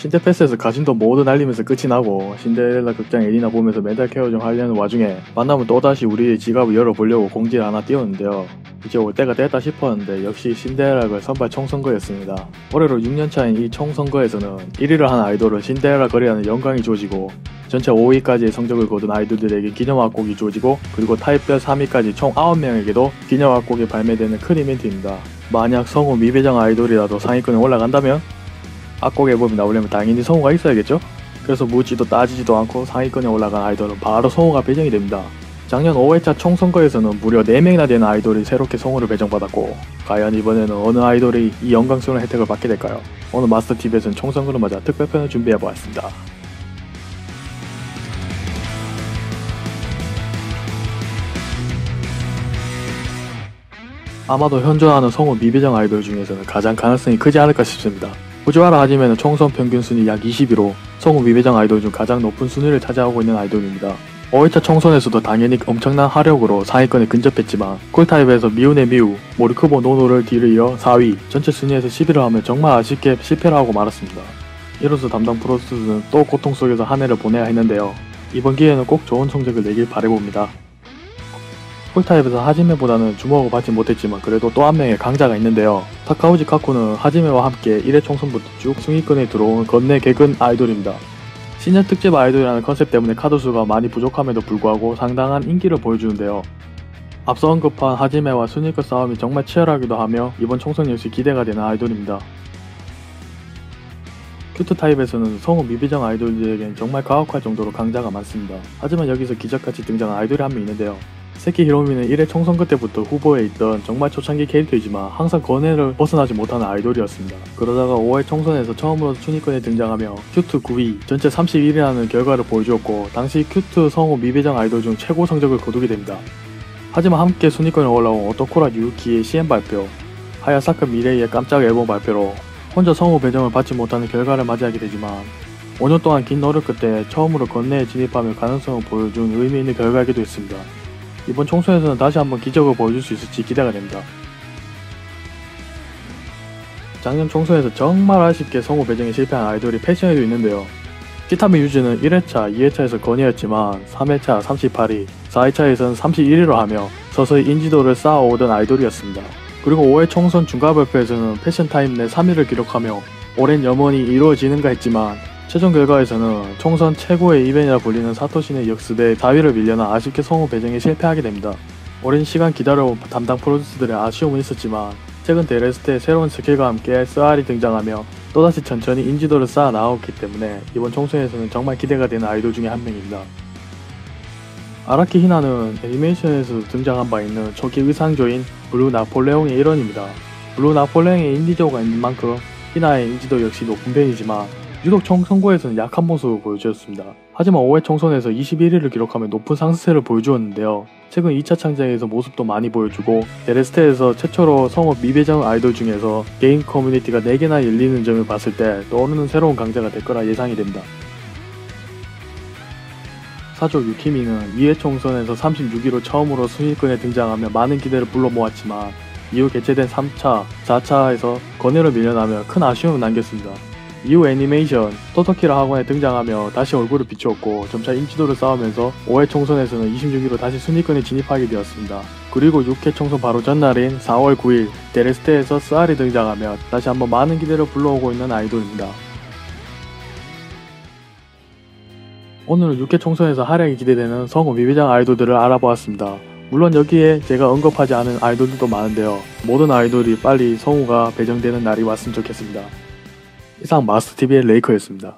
신데패스에서 가신도 모두 날리면서 끝이 나고 신데렐라 극장 에리나 보면서 멘탈 케어 좀 하려는 와중에 만나면 또다시 우리의 지갑을 열어보려고 공지를 하나 띄웠는데요. 이제 올 때가 됐다 싶었는데 역시 신데렐라걸 선발 총선거였습니다. 올해로 6년차인 이 총선거에서는 1위를 한 아이돌은 신데렐라 거리라는 영광이 주어지고 전체 5위까지의 성적을 거둔 아이돌들에게 기념악곡이 주어지고 그리고 타입별 3위까지 총 9명에게도 기념악곡이 발매되는 큰 이벤트입니다. 만약 성우 미배정 아이돌이라도 상위권에 올라간다면 악곡 앨범이 나오려면 당연히 성우가 있어야겠죠? 그래서 묻지도 따지지도 않고 상위권에 올라간 아이돌은 바로 성우가 배정이 됩니다. 작년 5회차 총선거에서는 무려 4명이나 되는 아이돌이 새롭게 성우를 배정받았고 과연 이번에는 어느 아이돌이 이 영광스러운 혜택을 받게 될까요? 오늘 마스터TV에서는 총선거를 맞아 특별편을 준비해보았습니다. 아마도 현존하는 성우 미배정 아이돌 중에서는 가장 가능성이 크지 않을까 싶습니다. 후지와라 하지메는 총선 평균 순위 약 20위로 성우 미배정 아이돌 중 가장 높은 순위를 차지하고 있는 아이돌입니다. 5회차 총선에서도 당연히 엄청난 화력으로 상위권에 근접했지만 쿨타입에서 미운의 미우, 모리크보 노노를 뒤를 이어 4위, 전체 순위에서 10위를 하며 정말 아쉽게 실패를 하고 말았습니다. 이로써 담당 프로듀스는 또 고통 속에서 한 해를 보내야 했는데요. 이번 기회에는 꼭 좋은 성적을 내길 바래봅니다. 쿨타입에서 하지메보다는 주목을 받지 못했지만 그래도 또 한 명의 강자가 있는데요. 타카우지 카쿠는 하지메와 함께 1회 총선부터 쭉 승위권에 들어온 건내 개근 아이돌입니다. 신년 특집 아이돌이라는 컨셉 때문에 카드 수가 많이 부족함에도 불구하고 상당한 인기를 보여주는데요. 앞서 언급한 하지메와 순위권 싸움이 정말 치열하기도 하며 이번 총선 역시 기대가 되는 아이돌입니다. 큐트 타입에서는 성우 미비정 아이돌들에겐 정말 가혹할 정도로 강자가 많습니다. 하지만 여기서 기적같이 등장한 아이돌이 한 명 있는데요. 세키 히로미는 1회 총선거 때부터 후보에 있던 정말 초창기 캐릭터이지만 항상 권해를 벗어나지 못하는 아이돌이었습니다. 그러다가 5회 총선에서 처음으로 순위권에 등장하며 큐트 9위, 전체 31위라는 결과를 보여주었고 당시 큐트 성우 미배정 아이돌 중 최고 성적을 거두게 됩니다. 하지만 함께 순위권에 올라온 오토코라 유키의 CM 발표, 하야사카 미레이의 깜짝 앨범 발표로 혼자 성우 배정을 받지 못하는 결과를 맞이하게 되지만 5년 동안 긴 노력 끝에 처음으로 건내에 진입하며 가능성을 보여준 의미 있는 결과이기도 했습니다. 이번 총선에서는 다시 한번 기적을 보여줄 수 있을지 기대가 됩니다. 작년 총선에서 정말 아쉽게 성우 배정에 실패한 아이돌이 패션에도 있는데요. 키타미 유즈는 1회차, 2회차에서 건이었지만 3회차 38위, 4회차에서는 31위로 하며 서서히 인지도를 쌓아오던 아이돌이었습니다. 그리고 5회 총선 중간 발표에서는 패션 타임 내 3위를 기록하며 오랜 염원이 이루어지는가 했지만 최종 결과에서는 총선 최고의 이벤이라 불리는 사토신의 역습에 4위를 밀려나 아쉽게 성우 배정에 실패하게 됩니다. 오랜 시간 기다려온 담당 프로듀스들의 아쉬움은 있었지만 최근 데레스트의 새로운 스킬과 함께 스알이 등장하며 또다시 천천히 인지도를 쌓아 나왔기 때문에 이번 총선에서는 정말 기대가 되는 아이돌 중에 한 명입니다. 아라키 히나는 애니메이션에서 등장한 바 있는 초기 의상조인 블루 나폴레옹의 일원입니다. 블루 나폴레옹의 인디조가 있는 만큼 히나의 인지도 역시 높은 편이지만 유독 총선거에서는 약한 모습을 보여주었습니다. 하지만 5회 총선에서 21위를 기록하며 높은 상승세를 보여주었는데요. 최근 2차 창작에서 모습도 많이 보여주고 데레스테에서 최초로 성우 미배정 아이돌 중에서 게임 커뮤니티가 4개나 열리는 점을 봤을 때 떠오르는 새로운 강자가 될 거라 예상이 됩니다. 사족 유키미는 2회 총선에서 36위로 처음으로 순위권에 등장하며 많은 기대를 불러 모았지만 이후 개최된 3차, 4차에서 건해로 밀려나며 큰 아쉬움을 남겼습니다. 이후 애니메이션 토토키라 학원에 등장하며 다시 얼굴을 비추었고 점차 인지도를 쌓으면서 5회 총선에서는 26위로 다시 순위권에 진입하게 되었습니다. 그리고 6회 총선 바로 전날인 4월 9일 데레스테에서 스알이 등장하며 다시 한번 많은 기대를 불러오고 있는 아이돌입니다. 오늘은 6회 총선에서 활약이 기대되는 성우 미비장 아이돌들을 알아보았습니다. 물론 여기에 제가 언급하지 않은 아이돌들도 많은데요. 모든 아이돌이 빨리 성우가 배정되는 날이 왔으면 좋겠습니다. 이상 마스터TV의 레이커였습니다.